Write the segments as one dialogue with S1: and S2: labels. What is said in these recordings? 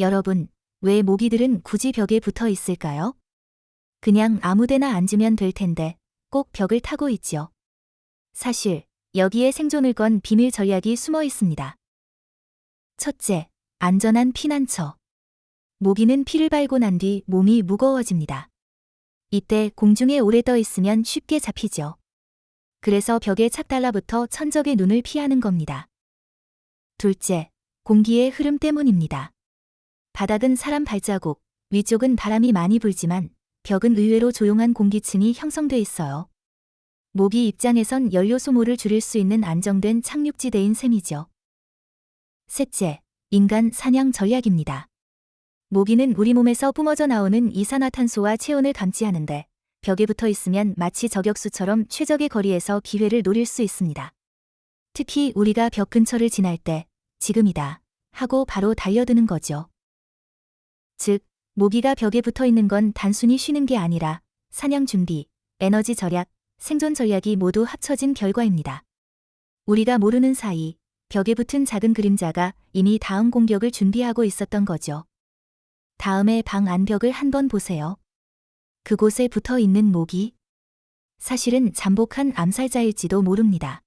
S1: 여러분, 왜 모기들은 굳이 벽에 붙어 있을까요? 그냥 아무데나 앉으면 될 텐데 꼭 벽을 타고 있지요. 사실 여기에 생존을 건 비밀 전략이 숨어 있습니다. 첫째, 안전한 피난처. 모기는 피를 빨고 난 뒤 몸이 무거워집니다. 이때 공중에 오래 떠 있으면 쉽게 잡히죠. 그래서 벽에 착 달라붙어 천적의 눈을 피하는 겁니다. 둘째, 공기의 흐름 때문입니다. 바닥은 사람 발자국, 위쪽은 바람이 많이 불지만 벽은 의외로 조용한 공기층이 형성돼 있어요. 모기 입장에선 연료 소모를 줄일 수 있는 안정된 착륙지대인 셈이죠. 셋째, 인간 사냥 전략입니다. 모기는 우리 몸에서 뿜어져 나오는 이산화탄소와 체온을 감지하는데 벽에 붙어 있으면 마치 저격수처럼 최적의 거리에서 기회를 노릴 수 있습니다. 특히 우리가 벽 근처를 지날 때 지금이다 하고 바로 달려드는 거죠. 즉, 모기가 벽에 붙어 있는 건 단순히 쉬는 게 아니라 사냥 준비, 에너지 절약, 생존 전략이 모두 합쳐진 결과입니다. 우리가 모르는 사이 벽에 붙은 작은 그림자가 이미 다음 공격을 준비하고 있었던 거죠. 다음에 방 안벽을 한번 보세요. 그곳에 붙어 있는 모기? 사실은 잠복한 암살자일지도 모릅니다.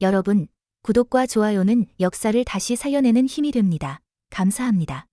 S1: 여러분, 구독과 좋아요는 역사를 다시 살려내는 힘이 됩니다. 감사합니다.